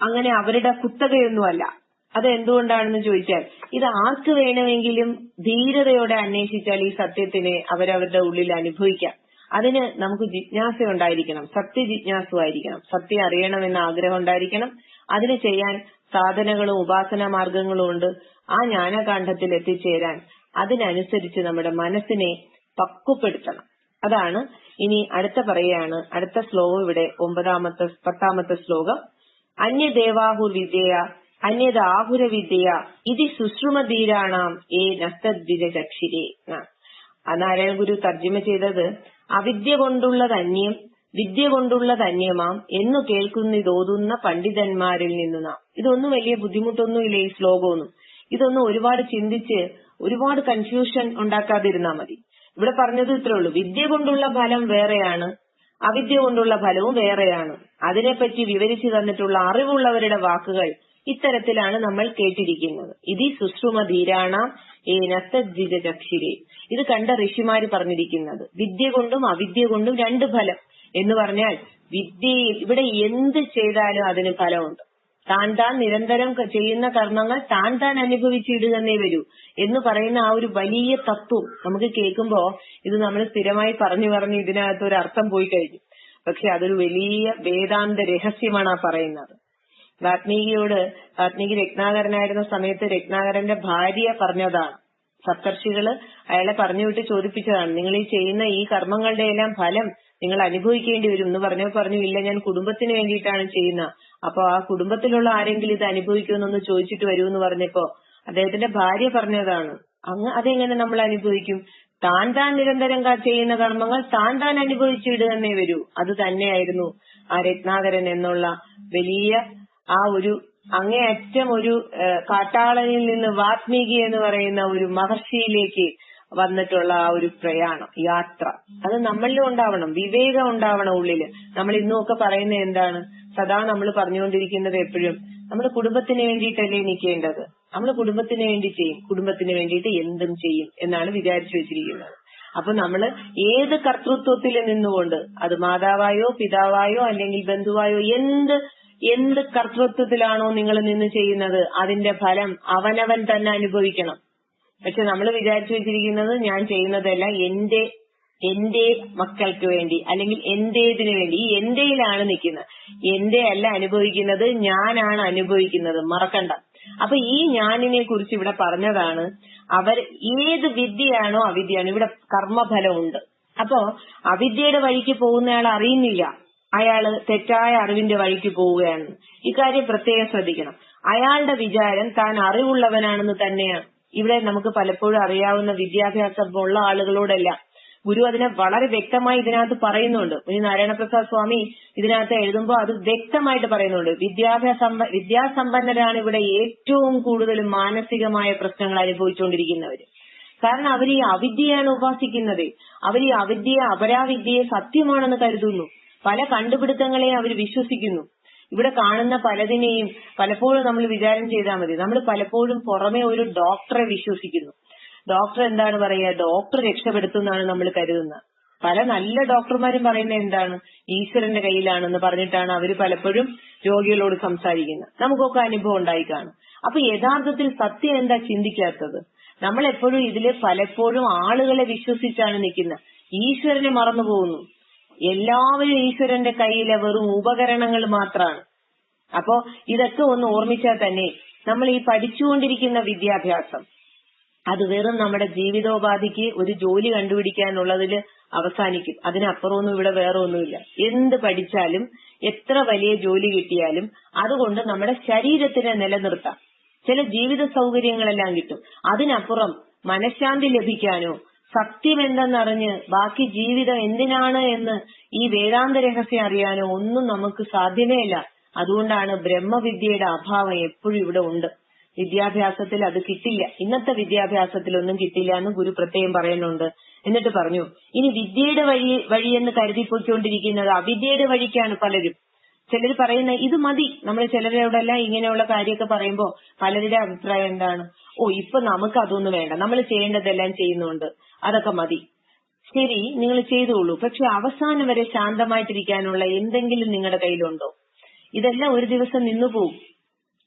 അങ്ങനെ അവരുടെ കുത്തകയൊന്നുമല്ല. അത് എന്തുകൊണ്ടാണെന്ന് ചോദിച്ചാൽ ഇത് ആർക്ക് വേണമെങ്കിലും ധീരതയോടെ അന്വേഷിച്ചാൽ ഈ സത്യത്തിനെ അവരവരുടെ ഉള്ളിൽ അനുഭവിക്കാം. അതിന് നമുക്ക് ജിജ്ഞാസ ഉണ്ടായിരിക്കണം. സത്യ ജിജ്ഞാസുവായിരിക്കണം സത്യം അറിയണമെന്ന ആഗ്രഹം ഉണ്ടായിരിക്കണം. അതിന് ചെയ്യാൻ സാധനങ്ങളും ഉപാസന മാർഗങ്ങളും ഉണ്ട്. ആ ജ്ഞാനകാന്ഡത്തിൽ എത്തിച്ചേരാൻ അതിനനുസരിച്ച് നമ്മുടെ മനസ്സിനെ പക്വപ്പെടുത്തണം. അതാണ്. ഇനി അടുത്ത പറയാണ് അടുത്ത ശ്ലോകം ഇവിടെ ഒമ്പതാമത്തെ പത്താമത്തെ ശ്ലോകം. അന്യദേവാഹുർ വിദ്യയ ആഹുര വിദ്യ ഇതി സുശ്രുമധീരാണാം ഏ നസ്തദ്വിജചക്ഷിരേ നാരായണ ഗുരു തർജമ ചെയ്തത് അവിദ്യ കൊണ്ടുള്ളത് അന്യം വിദ്യ കൊണ്ടുള്ളത് അന്യമാം എന്നു കേൾക്കുന്നിതോതുന്ന പണ്ഡിതന്മാരിൽ നിന്നു നാം. ഇതൊന്നും വലിയ ബുദ്ധിമുട്ടൊന്നുമില്ല ഈ ശ്ലോകമൊന്നും. ഇതൊന്നും ഒരുപാട് ചിന്തിച്ച് ഒരുപാട് കൺഫ്യൂഷൻ ഉണ്ടാക്കാതിരുന്നാ മതി. ഇവിടെ പറഞ്ഞത് ഇത്രേ ഉള്ളൂ. വിദ്യ കൊണ്ടുള്ള ഫലം വേറെയാണ്. അവിദ്യ കൊണ്ടുള്ള ഫലവും വേറെയാണ്. അതിനെപ്പറ്റി വിവരിച്ചു തന്നിട്ടുള്ള അറിവുള്ളവരുടെ വാക്കുകൾ ഇത്തരത്തിലാണ് നമ്മൾ കേട്ടിരിക്കുന്നത്. ഇതി സുശ്രുമ ധീരാണ ഏനസ്തദ്വിജചക്ഷിരേ ഇത് കണ്ട ഋഷിമാര് പറഞ്ഞിരിക്കുന്നത് വിദ്യ കൊണ്ടും അവിദ്യ കൊണ്ടും രണ്ട് ഫലം എന്ന് പറഞ്ഞാൽ വിദ്യയിൽ ഇവിടെ എന്ത് ചെയ്താലും അതിന് ഫലമുണ്ട്. താൻ താൻ നിരന്തരം ചെയ്യുന്ന കർമ്മങ്ങൾ താൻ താൻ അനുഭവിച്ചിടുകന്നേ വരൂ എന്ന് പറയുന്ന ആ ഒരു വലിയ തത്വം നമുക്ക് കേൾക്കുമ്പോ ഇത് നമ്മൾ സ്ഥിരമായി പറഞ്ഞു പറഞ്ഞ് ഇതിനകത്ത് ഒരു അർത്ഥം പോയി കഴിഞ്ഞു. പക്ഷെ അതൊരു വലിയ വേദാന്ത രഹസ്യമാണ് ആ പറയുന്നത്. വാത്മീകിയോട് വാത്മീകി രത്നാകരനായിരുന്ന സമയത്ത് രത്നാകരന്റെ ഭാര്യ പറഞ്ഞതാണ്. സപ്തർഷികൾ അയാളെ പറഞ്ഞു വിട്ട് ചോദിപ്പിച്ചതാണ്. നിങ്ങൾ ഈ ചെയ്യുന്ന ഈ കർമ്മങ്ങളുടെ എല്ലാം ഫലം നിങ്ങൾ അനുഭവിക്കേണ്ടി വരും. എന്ന് പറഞ്ഞു പറഞ്ഞു ഇല്ല ഞാൻ കുടുംബത്തിന് വേണ്ടിയിട്ടാണ് ചെയ്യുന്ന. അപ്പൊ ആ കുടുംബത്തിലുള്ള ആരെങ്കിലും ഇത് അനുഭവിക്കുമെന്നൊന്ന് ചോദിച്ചിട്ട് വരൂ എന്ന് പറഞ്ഞപ്പോ അദ്ദേഹത്തിന്റെ ഭാര്യ പറഞ്ഞതാണ് അങ്ങ് അതെങ്ങനെ നമ്മൾ അനുഭവിക്കും? താൻ താൻ നിരന്തരം ചെയ്യുന്ന കർമ്മങ്ങൾ താൻ താൻ അനുഭവിച്ചിടുകന്നേ വരൂ. അത് തന്നെയായിരുന്നു ആ രത്നാകരൻ എന്നുള്ള വലിയ ആ ഒരു അങ്ങേയറ്റം ഒരു കാട്ടാളനിൽ നിന്ന് വാത്മീകി എന്ന് പറയുന്ന ഒരു മഹർഷിയിലേക്ക് വന്നിട്ടുള്ള ആ ഒരു പ്രയാണം യാത്ര. അത് നമ്മളിലും ഉണ്ടാവണം. വിവേകം ഉണ്ടാവണം ഉള്ളിൽ. നമ്മൾ ഇന്നൊക്കെ പറയുന്നത് എന്താണ്? സദാ നമ്മൾ പറഞ്ഞുകൊണ്ടിരിക്കുന്നത് എപ്പോഴും നമ്മൾ കുടുംബത്തിന് വേണ്ടിയിട്ടല്ലേ നിൽക്കേണ്ടത്? നമ്മൾ കുടുംബത്തിന് വേണ്ടി ചെയ്യും. കുടുംബത്തിന് വേണ്ടിയിട്ട് എന്തും ചെയ്യും എന്നാണ് വിചാരിച്ചു വെച്ചിരിക്കുന്നത്. അപ്പൊ നമ്മൾ ഏത് കർത്തൃത്വത്തിൽ നിന്നുകൊണ്ട് അത് മാതാവായോ പിതാവായോ അല്ലെങ്കിൽ ബന്ധുവായോ എന്ത് എന്ത് കർത്തൃത്വത്തിലാണോ നിങ്ങൾ നിന്ന് ചെയ്യുന്നത് അതിന്റെ ഫലം അവനവൻ തന്നെ അനുഭവിക്കണം. പക്ഷെ നമ്മൾ വിചാരിച്ചു വെച്ചിരിക്കുന്നത് ഞാൻ ചെയ്യുന്നതല്ല എന്റെ എന്റെ മക്കൾക്ക് വേണ്ടി അല്ലെങ്കിൽ എന്റേതിനു വേണ്ടി. ഈ എന്റെയിലാണ് നിൽക്കുന്നത്. എന്റെ അല്ല അനുഭവിക്കുന്നത് ഞാനാണ് അനുഭവിക്കുന്നത്. മറക്കണ്ട. അപ്പൊ ഈ ഞാനിനെ കുറിച്ച് ഇവിടെ പറഞ്ഞതാണ് അവർ ഏത് വിദ്യയാണോ അവിദ്യയാണോ. ഇവിടെ കർമ്മഫലമുണ്ട്. അപ്പോ അവിദ്യയുടെ വഴിക്ക് പോകുന്നയാൾ അറിയുന്നില്ല. അയാൾ തെറ്റായ അറിവിന്റെ വഴിക്ക് പോവുകയാണ്. ഇക്കാര്യം പ്രത്യേകം ശ്രദ്ധിക്കണം. അയാളുടെ വിചാരം താൻ അറിവുള്ളവനാണെന്ന് തന്നെയാണ്. ഇവിടെ നമുക്ക് പലപ്പോഴും അറിയാവുന്ന വിദ്യാഭ്യാസമുള്ള ആളുകളോടെല്ലാം ഗുരു അതിനെ വളരെ വ്യക്തമായി ഇതിനകത്ത് പറയുന്നുണ്ട്. ഇനി നാരായണപ്രസാദ് സ്വാമി ഇതിനകത്ത് എഴുതുമ്പോൾ അത് വ്യക്തമായിട്ട് പറയുന്നുണ്ട്. വിദ്യാഭ്യാസ വിദ്യാസമ്പന്നരാണ് ഇവിടെ ഏറ്റവും കൂടുതൽ മാനസികമായ പ്രശ്നങ്ങൾ അനുഭവിച്ചുകൊണ്ടിരിക്കുന്നവര്. കാരണം അവർ ഈ അവിദ്യയാണ് ഉപാസിക്കുന്നത്. അവർ ഈ അവിദ്യയെ അപരാവിദ്യയെ സത്യമാണെന്ന് കരുതുന്നു. പല കണ്ടുപിടുത്തങ്ങളെയും അവർ വിശ്വസിക്കുന്നു. ഇവിടെ കാണുന്ന പലതിനെയും പലപ്പോഴും നമ്മൾ വിചാരം ചെയ്താൽ മതി. നമ്മൾ പലപ്പോഴും പുറമെ ഒരു ഡോക്ടറെ വിശ്വസിക്കുന്നു. ഡോക്ടർ എന്താണ് പറയുക? ഡോക്ടർ രക്ഷപ്പെടുത്തുന്നതാണ് നമ്മൾ കരുതുന്നത് പല നല്ല ഡോക്ടർമാരും പറയുന്നത് എന്താണ്? ഈശ്വരന്റെ കയ്യിലാണെന്ന് പറഞ്ഞിട്ടാണ് അവർ പലപ്പോഴും രോഗികളോട് സംസാരിക്കുന്നത്. നമുക്കൊക്കെ അനുഭവം ഉണ്ടായി കാണും. അപ്പൊ യഥാർത്ഥത്തിൽ സത്യം എന്താ ചിന്തിക്കാത്തത്? നമ്മൾ എപ്പോഴും ഇതിൽ പലപ്പോഴും ആളുകളെ വിശ്വസിച്ചാണ് നിൽക്കുന്നത്. ഈശ്വരനെ മറന്നു പോകുന്നു എല്ലാവരും ഈശ്വരന്റെ കയ്യിലെ വെറും ഉപകരണങ്ങൾ മാത്രമാണ് അപ്പോ ഇതൊക്കെ ഒന്ന് ഓർമ്മിച്ചാൽ തന്നെ നമ്മൾ ഈ പഠിച്ചുകൊണ്ടിരിക്കുന്ന വിദ്യാഭ്യാസം അത് വെറും നമ്മുടെ ജീവിതോപാധിക്ക് ഒരു ജോലി കണ്ടുപിടിക്കാനുള്ളതിൽ അവസാനിക്കും. അതിനപ്പുറമൊന്നും ഇവിടെ വേറെ ഒന്നുമില്ല എന്ത് പഠിച്ചാലും എത്ര വലിയ ജോലി കിട്ടിയാലും അതുകൊണ്ട് നമ്മുടെ ശരീരത്തിനെ നിലനിർത്താം. ചില ജീവിത സൗകര്യങ്ങളെല്ലാം കിട്ടും. അതിനപ്പുറം മനഃശാന്തി ലഭിക്കാനോ സത്യം എന്തെന്നറിഞ്ഞ് ബാക്കി ജീവിതം എന്തിനാണ് എന്ന് ഈ വേദാന്ത രഹസ്യം അറിയാനോ ഒന്നും നമുക്ക് സാധ്യമേ അല്ല അതുകൊണ്ടാണ് ബ്രഹ്മവിദ്യയുടെ അഭാവം എപ്പോഴും ഇവിടെ ഉണ്ട്. വിദ്യാഭ്യാസത്തിൽ അത് കിട്ടില്ല. ഇന്നത്തെ വിദ്യാഭ്യാസത്തിൽ ഒന്നും കിട്ടില്ല എന്ന് ഗുരു പ്രത്യേകം പറയുന്നുണ്ട്. എന്നിട്ട് പറഞ്ഞു ഇനി വിദ്യയുടെ വഴി വഴിയെന്ന് കരുതിപ്പോയിക്കൊണ്ടിരിക്കുന്നത് അവിദ്യയുടെ വഴിക്കാണ് പലരും. ചിലർ പറയുന്ന ഇത് മതി. നമ്മൾ ചിലരോടെല്ലാം ഇങ്ങനെയുള്ള കാര്യമൊക്കെ പറയുമ്പോൾ പലരുടെ അഭിപ്രായം എന്താണ്? ഓ ഇപ്പൊ നമുക്ക് അതൊന്നും വേണ്ട. നമ്മൾ ചെയ്യേണ്ടതെല്ലാം ചെയ്യുന്നുണ്ട്. അതൊക്കെ മതി. ശരി നിങ്ങൾ ചെയ്തോളൂ. പക്ഷെ അവസാനം വരെ ശാന്തമായിട്ടിരിക്കാനുള്ള എന്തെങ്കിലും നിങ്ങളുടെ കയ്യിലുണ്ടോ? ഇതെല്ലാം ഒരു ദിവസം നിന്നു പോവും.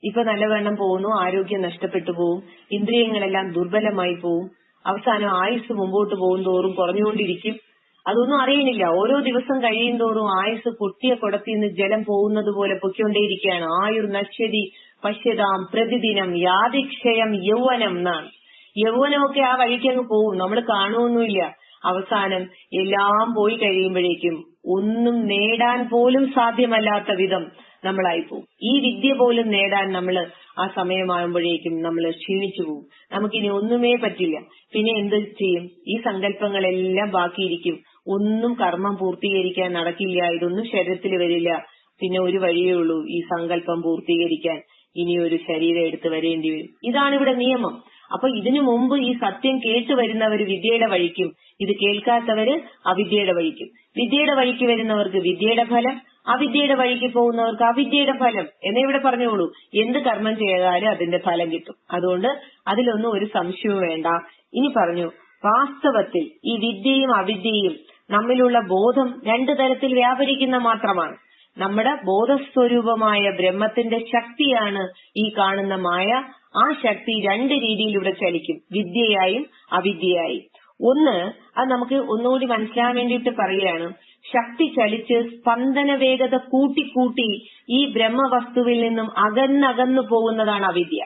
ഇപ്പൊ നല്ലവണ്ണം പോകുന്നു ആരോഗ്യം നഷ്ടപ്പെട്ടു പോവും ഇന്ദ്രിയങ്ങളെല്ലാം ദുർബലമായി പോവും. അവസാനം ആയുസ് മുമ്പോട്ട് പോകും തോറും കുറഞ്ഞുകൊണ്ടിരിക്കും. അതൊന്നും അറിയണില്ല ഓരോ ദിവസം കഴിയും തോറും ആയുസ് പൊട്ടിയ കുടത്തിൽ നിന്ന് ജലം പോകുന്നത് പോലെ പൊയ്ക്കൊണ്ടേയിരിക്കുകയാണ്. ആയുർ നശ്വതി പശ്യതാം പ്രതിദിനം യാതിക്ഷയം യൗവനം എന്നാണ്. യൗവനമൊക്കെ ആ വഴിക്ക് അങ്ങ് പോവും നമ്മൾ കാണുമൊന്നുമില്ല അവസാനം എല്ലാം പോയി കഴിയുമ്പോഴേക്കും ഒന്നും നേടാൻ പോലും സാധ്യമല്ലാത്ത വിധം നമ്മളായി പോകും ഈ വിദ്യ പോലും നേടാൻ നമ്മൾ ആ സമയമാകുമ്പോഴേക്കും നമ്മൾ ക്ഷീണിച്ചു പോകും. നമുക്കിനി ഒന്നുമേ പറ്റില്ല. പിന്നെ എന്ത് ചെയ്യും? ഈ സങ്കല്പങ്ങളെല്ലാം ബാക്കിയിരിക്കും. ഒന്നും കർമ്മം പൂർത്തീകരിക്കാൻ നടക്കില്ല ഇതൊന്നും ശരീരത്തിൽ വരില്ല. പിന്നെ ഒരു വഴിയേ ഉള്ളൂ ഈ സങ്കല്പം പൂർത്തീകരിക്കാൻ. ഇനി ഒരു ശരീരം എടുത്ത് വരേണ്ടി വരും. ഇതാണ് ഇവിടെ നിയമം. അപ്പൊ ഇതിനു മുമ്പ് ഈ സത്യം കേട്ടു വരുന്നവര് വിദ്യയുടെ വഴിക്കും. ഇത് കേൾക്കാത്തവര് അവിദ്യയുടെ വഴിക്കും. വിദ്യയുടെ വഴിക്ക് വരുന്നവർക്ക് വിദ്യയുടെ ഫലം അവിദ്യയുടെ വഴിക്ക് പോകുന്നവർക്ക് അവിദ്യയുടെ ഫലം എന്നേ ഇവിടെ പറഞ്ഞോളൂ എന്ത് കർമ്മം ചെയ്താലും അതിന്റെ ഫലം കിട്ടും. അതുകൊണ്ട് അതിലൊന്നും ഒരു സംശയവും വേണ്ട. ഇനി പറഞ്ഞു വാസ്തവത്തിൽ ഈ വിദ്യയും അവിദ്യയും നമ്മിലുള്ള ബോധം രണ്ടു തരത്തിൽ വ്യാപരിക്കുന്ന മാത്രമാണ്. നമ്മുടെ ബോധസ്വരൂപമായ ബ്രഹ്മത്തിന്റെ ശക്തിയാണ് ഈ കാണുന്ന മായ. ആ ശക്തി രണ്ട് രീതിയിലൂടെ ചലിക്കും. വിദ്യയായും അവിദ്യയായും. ഒന്ന് അത് നമുക്ക് ഒന്നുകൂടി മനസ്സിലാൻ വേണ്ടിയിട്ട് പറയുകയാണ്. ശക്തി ചലിച്ച് സ്പന്ദന വേഗത കൂട്ടിക്കൂട്ടി ഈ ബ്രഹ്മവസ്തുവിൽ നിന്നും അകന്നകന്നു പോകുന്നതാണ് അവിദ്യ.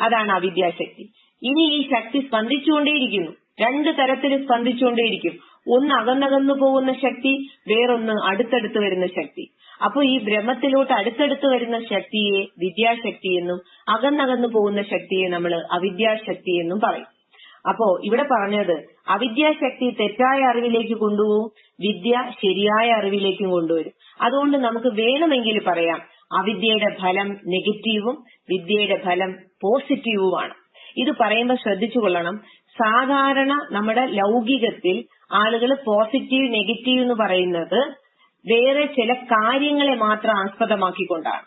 അതാണ് അവിദ്യാശക്തി. ഇനി ഈ ശക്തി സ്പന്ദിച്ചുകൊണ്ടേയിരിക്കുന്നു. രണ്ട് തരത്തിൽ സ്പന്ദിച്ചുകൊണ്ടേയിരിക്കും. ഒന്ന് അകന്നകന്നു പോകുന്ന ശക്തി വേറൊന്ന് അടുത്തടുത്ത് വരുന്ന ശക്തി. അപ്പൊ ഈ ബ്രഹ്മത്തിലോട്ട് അടുത്തടുത്ത് വരുന്ന ശക്തിയെ വിദ്യാശക്തി എന്നും അകന്നകന്നു പോകുന്ന ശക്തിയെ നമ്മൾ അവിദ്യാശക്തി എന്നും പറയും. അപ്പോ ഇവിടെ പറഞ്ഞത് അവിദ്യാശക്തി തെറ്റായ അറിവിലേക്ക് കൊണ്ടുപോകും വിദ്യ ശരിയായ അറിവിലേക്കും കൊണ്ടുവരും. അതുകൊണ്ട് നമുക്ക് വേണമെങ്കിൽ പറയാം അവിദ്യയുടെ ഫലം നെഗറ്റീവും വിദ്യയുടെ ഫലം പോസിറ്റീവുമാണ്. ഇത് പറയുമ്പോൾ ശ്രദ്ധിച്ചു കൊള്ളണം സാധാരണ നമ്മുടെ ലൗകികത്തിൽ ആളുകൾ പോസിറ്റീവ് നെഗറ്റീവ് എന്ന് പറയുന്നത് വേറെ ചില കാര്യങ്ങളെ മാത്രം ആസ്പദമാക്കിക്കൊണ്ടാണ്.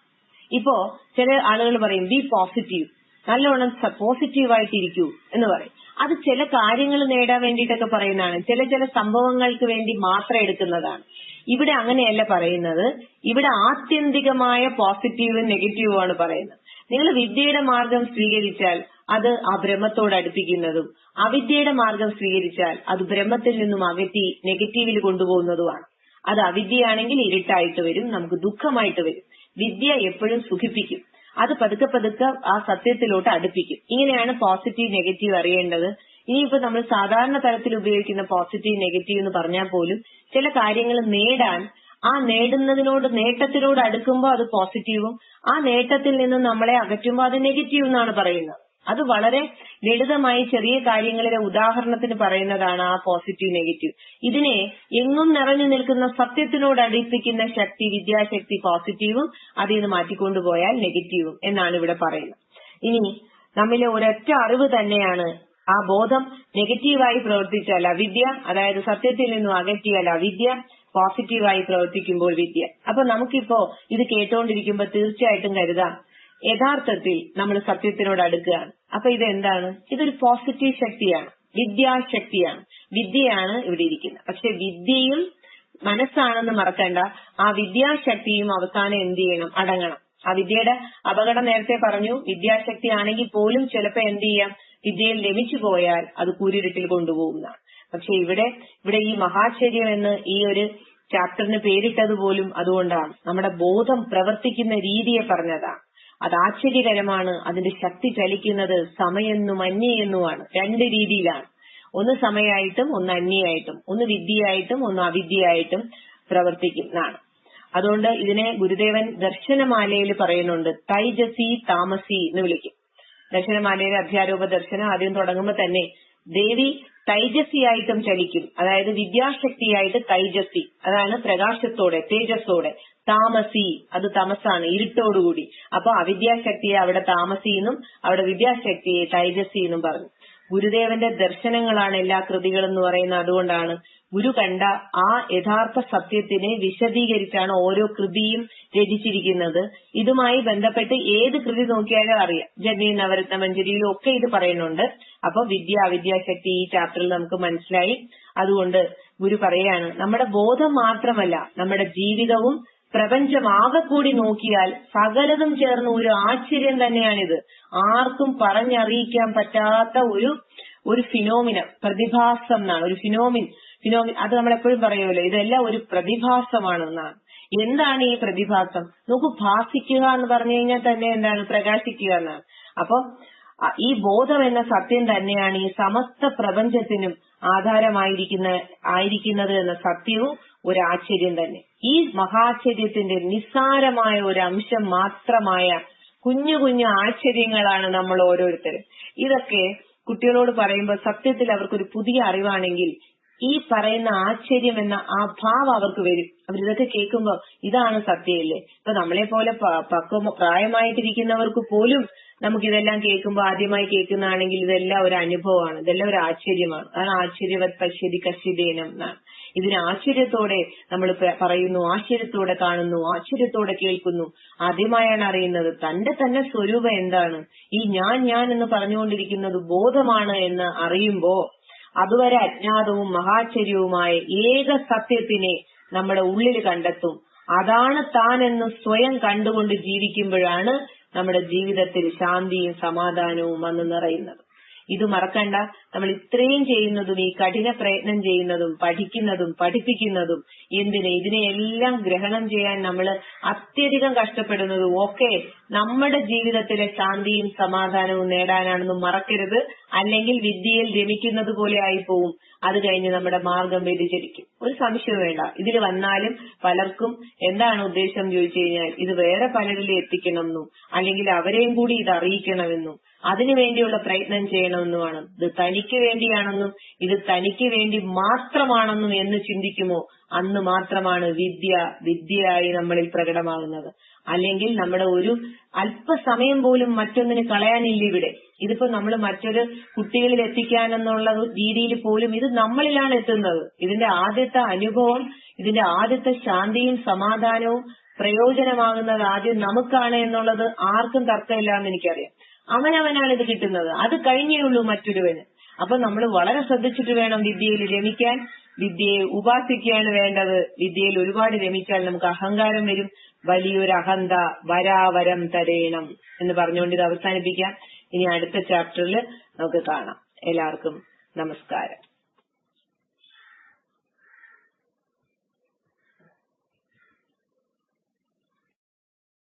ഇപ്പോ ചില ആളുകൾ പറയും ബി പോസിറ്റീവ് നല്ലോണം പോസിറ്റീവായിട്ടിരിക്കൂ എന്ന് പറയും. അത് ചില കാര്യങ്ങൾ നേടാൻ വേണ്ടിയിട്ടൊക്കെ പറയുന്നതാണ്. ചില ചില സംഭവങ്ങൾക്ക് വേണ്ടി മാത്രം എടുക്കുന്നതാണ്. ഇവിടെ അങ്ങനെയല്ല പറയുന്നത്. ഇവിടെ ആത്യന്തികമായ പോസിറ്റീവും നെഗറ്റീവുമാണ് പറയുന്നത്. നിങ്ങൾ വിദ്യയുടെ മാർഗം സ്വീകരിച്ചാൽ അത് ആ ബ്രഹ്മത്തോട് അടുപ്പിക്കുന്നതും അവിദ്യയുടെ മാർഗം സ്വീകരിച്ചാൽ അത് ബ്രഹ്മത്തിൽ നിന്നും അകറ്റി നെഗറ്റീവിൽ കൊണ്ടുപോകുന്നതുമാണ്. അത് അവിദ്യയാണെങ്കിൽ ഇരുട്ടായിട്ട് വരും നമുക്ക് ദുഃഖമായിട്ട് വരും. വിദ്യ എപ്പോഴും സുഖിപ്പിക്കും. അത് പതുക്കെ പതുക്കെ ആ സത്യത്തിലോട്ട് അടുപ്പിക്കും. ഇങ്ങനെയാണ് പോസിറ്റീവ് നെഗറ്റീവ് അറിയേണ്ടത്. ഇനിയിപ്പോ നമ്മൾ സാധാരണ തരത്തിൽ ഉപയോഗിക്കുന്ന പോസിറ്റീവ് നെഗറ്റീവ് എന്ന് പറഞ്ഞാൽ പോലും ചില കാര്യങ്ങൾ നേടാൻ ആ നേടുന്നതിനോട് നേട്ടത്തിനോട് അടുക്കുമ്പോൾ അത് പോസിറ്റീവും ആ നേട്ടത്തിൽ നിന്ന് നമ്മളെ അകറ്റുമ്പോൾ അത് നെഗറ്റീവ് എന്നാണ് പറയുന്നത്. അത് വളരെ ലളിതമായി ചെറിയ കാര്യങ്ങളിലെ ഉദാഹരണത്തിന് പറയുന്നതാണ് ആ പോസിറ്റീവ് നെഗറ്റീവ് ഇതിനെ എങ്ങും നിറഞ്ഞു നിൽക്കുന്ന സത്യത്തിനോട് അടുപ്പിക്കുന്ന ശക്തി വിദ്യാശക്തി പോസിറ്റീവും അതിൽ നിന്ന് മാറ്റിക്കൊണ്ടുപോയാൽ നെഗറ്റീവും എന്നാണ് ഇവിടെ പറയുന്നത്. ഇനി നമ്മിലെ ഒരൊറ്റ അറിവ് തന്നെയാണ് ആ ബോധം നെഗറ്റീവായി പ്രവർത്തിച്ചാൽ അവിദ്യ അതായത് സത്യത്തിൽ നിന്നും അകറ്റിയാൽ അവിദ്യ പോസിറ്റീവായി പ്രവർത്തിക്കുമ്പോൾ വിദ്യ. അപ്പൊ നമുക്കിപ്പോ ഇത് കേട്ടുകൊണ്ടിരിക്കുമ്പോൾ തീർച്ചയായിട്ടും കരുതാം. യഥാർത്ഥത്തിൽ നമ്മൾ സത്യത്തിനോട് അടുക്കുകയാണ്. അപ്പൊ ഇത് എന്താണ് ഇതൊരു പോസിറ്റീവ് ശക്തിയാണ്. വിദ്യാശക്തിയാണ്. വിദ്യയാണ് ഇവിടെ ഇരിക്കുന്നത്. പക്ഷെ വിദ്യയും മനസ്സാണെന്ന് മറക്കണ്ട. ആ വിദ്യാശക്തിയും അവസാനം എന്ത് ചെയ്യണം? അടങ്ങണം. ആ വിദ്യയുടെ അപകടം നേരത്തെ പറഞ്ഞു. വിദ്യാശക്തി ആണെങ്കിൽ പോലും ചിലപ്പോ എന്ത് ചെയ്യാം? വിദ്യയിൽ ലഭിച്ചു പോയാൽ അത് കൂരിരുട്ടിൽ കൊണ്ടുപോകുന്നതാണ്. പക്ഷെ ഇവിടെ ഇവിടെ ഈ മഹാശ്ചര്യം എന്ന് ഈ ഒരു ചാപ്റ്ററിന് പേരിട്ടത് പോലും അതുകൊണ്ടാണ്. നമ്മുടെ ബോധം പ്രവർത്തിക്കുന്ന രീതിയെ പറഞ്ഞതാണ്. അത് ആശ്ചര്യകരമാണ്. അതിന്റെ ശക്തി ചലിക്കുന്നത് സമയെന്നും അന്യെന്നുമാണ് രണ്ട് രീതിയിലാണ്. ഒന്ന് സമയായിട്ടും ഒന്ന് അന്യായിട്ടും ഒന്ന് വിദ്യയായിട്ടും ഒന്ന് അവിദ്യയായിട്ടും പ്രവർത്തിക്കുന്നതാണ്. അതുകൊണ്ട് ഇതിനെ ഗുരുദേവൻ ദർശനമാലയിൽ പറയുന്നുണ്ട്. തൈജസി താമസി എന്ന് വിളിക്കും. ദർശനമാലയിലെ അധ്യാരോപ ദർശനം ആദ്യം തുടങ്ങുമ്പോൾ തന്നെ ദേവി തൈജസ്സിയായിട്ടും ചലിക്കും. അതായത് വിദ്യാശക്തിയായിട്ട് തൈജസ്സി. അതാണ് പ്രകാശത്തോടെ തേജസ്സോടെ. താമസി. അത് തമസാണ് ഇരുട്ടോടുകൂടി. അപ്പൊ അവിദ്യാശക്തിയെ അവിടെ താമസി എന്നും അവിടെ വിദ്യാശക്തിയെ തൈജസി എന്നും പറഞ്ഞു. ഗുരുദേവന്റെ ദർശനങ്ങളാണ് എല്ലാ കൃതികളും എന്ന് പറയുന്നത്. അതുകൊണ്ടാണ് ഗുരു കണ്ട ആ യഥാർത്ഥ സത്യത്തിനെ വിശദീകരിച്ചാണ് ഓരോ കൃതിയും രചിച്ചിരിക്കുന്നത്. ഇതുമായി ബന്ധപ്പെട്ട് ഏത് കൃതി നോക്കിയാലും അറിയാം. ജന്മി നവരത്ന മഞ്ജരിയിലും ഒക്കെ ഇത് പറയുന്നുണ്ട്. അപ്പൊ വിദ്യ അവിദ്യാശക്തി ഈ ചാപ്റ്ററിൽ നമുക്ക് മനസ്സിലായി. അതുകൊണ്ട് ഗുരു പറയാണ് നമ്മുടെ ബോധം മാത്രമല്ല നമ്മുടെ ജീവിതവും പ്രപഞ്ചമാകെ കൂടി നോക്കിയാൽ സകലതും ചേർന്ന ഒരു ആശ്ചര്യം തന്നെയാണിത്. ആർക്കും പറഞ്ഞറിയിക്കാൻ പറ്റാത്ത ഒരു ഒരു ഫിനോമിന പ്രതിഭാസം എന്നാണ്. ഒരു ഫിനോമിൻ ഫിനോമിൻ അത് നമ്മൾ എപ്പോഴും പറയുമല്ലോ ഇതെല്ലാം ഒരു പ്രതിഭാസമാണ് എന്നാണ് എന്താണ് ഈ പ്രതിഭാസം? നോക്കൂ ഭാസിക്കുക എന്ന് പറഞ്ഞു കഴിഞ്ഞാൽ തന്നെ എന്താണ്? പ്രകാശിക്കുക എന്നാണ്. അപ്പൊ ഈ ബോധം എന്ന സത്യം തന്നെയാണ് ഈ സമസ്ത പ്രപഞ്ചത്തിനും ആധാരമായിരിക്കുന്ന ആയിരിക്കുന്നത് എന്ന സത്യവും ഒരു ആശ്ചര്യം തന്നെ. ഈ മഹാശ്ചര്യത്തിന്റെ നിസ്സാരമായ ഒരു അംശം മാത്രമായ കുഞ്ഞു കുഞ്ഞു ആശ്ചര്യങ്ങളാണ് നമ്മൾ ഓരോരുത്തരും. ഇതൊക്കെ കുട്ടികളോട് പറയുമ്പോൾ സത്യത്തിൽ അവർക്കൊരു പുതിയ അറിവാണെങ്കിൽ ഈ പറയുന്ന ആശ്ചര്യം എന്ന ആ ഭാവം അവർക്ക് വരും. അവരിതൊക്കെ കേൾക്കുമ്പോൾ ഇതാണ് സത്യമല്ലേ ഇപ്പൊ നമ്മളെ പോലെ പക്വം പ്രായമായിട്ടിരിക്കുന്നവർക്ക് പോലും നമുക്ക് ഇതെല്ലാം കേൾക്കുമ്പോൾ ആദ്യമായി കേൾക്കുന്നതാണെങ്കിൽ ഇതെല്ലാം ഒരു അനുഭവമാണ്. ഇതെല്ലാം ഒരു ആശ്ചര്യമാണ്. അതാണ് ആശ്ചര്യവത് പശ്യതി കശ്യതേനം എന്നാണ്. ഇതിന് ആശ്ചര്യത്തോടെ നമ്മൾ പറയുന്നു ആശ്ചര്യത്തോടെ കാണുന്നു ആശ്ചര്യത്തോടെ കേൾക്കുന്നു. ആദ്യമായാണ് അറിയുന്നത് തന്റെ തന്നെ സ്വരൂപം എന്താണ്? ഈ ഞാൻ ഞാൻ എന്ന് പറഞ്ഞുകൊണ്ടിരിക്കുന്നത് ബോധമാണ് എന്ന് അറിയുമ്പോ അതുവരെ അജ്ഞാതവും മഹാശ്ചര്യവുമായ ഏക സത്യത്തിനെ നമ്മുടെ ഉള്ളിൽ കണ്ടെത്തും. അതാണ് താനെന്ന് സ്വയം കണ്ടുകൊണ്ട് ജീവിക്കുമ്പോഴാണ് നമ്മുടെ ജീവിതത്തിൽ ശാന്തിയും സമാധാനവും വന്ന് നിറയുന്നത്. ഇത് മറക്കണ്ട. നമ്മൾ ഇത്രയും ചെയ്യുന്നതും ഈ കഠിന പ്രയത്നം ചെയ്യുന്നതും പഠിക്കുന്നതും പഠിപ്പിക്കുന്നതും എന്തിന്? ഇതിനെയെല്ലാം ഗ്രഹണം ചെയ്യാൻ നമ്മൾ അത്യധികം കഷ്ടപ്പെടുന്നതും ഒക്കെ നമ്മുടെ ജീവിതത്തിലെ ശാന്തിയും സമാധാനവും നേടാനാണെന്ന് മറക്കരുത്. അല്ലെങ്കിൽ വിദ്യയിൽ രമിക്കുന്നത് പോലെ ആയിപ്പോവും. അത് കഴിഞ്ഞ് നമ്മുടെ മാർഗം വ്യതിചരിക്കും ഒരു സംശയവും വേണ്ട. ഇതിൽ വന്നാലും പലർക്കും എന്താണ് ഉദ്ദേശം ചോദിച്ചു കഴിഞ്ഞാൽ ഇത് വേറെ പലരിലും എത്തിക്കണമെന്നും അല്ലെങ്കിൽ അവരെയും കൂടി ഇത് അറിയിക്കണമെന്നും. അതിനു വേണ്ടിയുള്ള പ്രയത്നം ചെയ്യണമെന്നുമാണ്. ഇത് തനിക്ക് വേണ്ടിയാണെന്നും ഇത് തനിക്ക് വേണ്ടി മാത്രമാണെന്നും എന്ന് ചിന്തിക്കുമോ? അന്ന് മാത്രമാണ് വിദ്യ വിദ്യയായി നമ്മളിൽ പ്രകടമാകുന്നത്. അല്ലെങ്കിൽ നമ്മുടെ ഒരു അല്പസമയം പോലും മറ്റൊന്നിന് കളയാനില്ല ഇവിടെ. ഇതിപ്പോ നമ്മൾ മറ്റൊരു കുട്ടികളിൽ എത്തിക്കാനെന്നുള്ള രീതിയിൽ പോലും ഇത് നമ്മളിലാണ് എത്തുന്നത്. ഇതിന്റെ ആദ്യത്തെ അനുഭവം ഇതിന്റെ ആദ്യത്തെ ശാന്തിയും സമാധാനവും പ്രയോജനമാകുന്നത് ആദ്യം നമുക്കാണ് എന്നുള്ളത് ആർക്കും തർക്കമില്ല എന്ന് എനിക്കറിയാം. അവനവനാണ് ഇത് കിട്ടുന്നത്. അത് കഴിഞ്ഞേ ഉള്ളൂ മറ്റൊരുവന്. അപ്പൊ നമ്മൾ വളരെ ശ്രദ്ധിച്ചിട്ട് വേണം വിദ്യയിൽ രമിക്കാൻ. വിദ്യയെ ഉപാസിക്കുകയാണ് വേണ്ടത്. വിദ്യയിൽ ഒരുപാട് രമിച്ചാൽ നമുക്ക് അഹങ്കാരം വരും. വലിയൊരു അഹന്ത വരാവരം തരേണം എന്ന് പറഞ്ഞുകൊണ്ട് ഇത് അവസാനിപ്പിക്കാം. ഇനി അടുത്ത ചാപ്റ്ററിൽ നമുക്ക് കാണാം. എല്ലാവർക്കും നമസ്കാരം.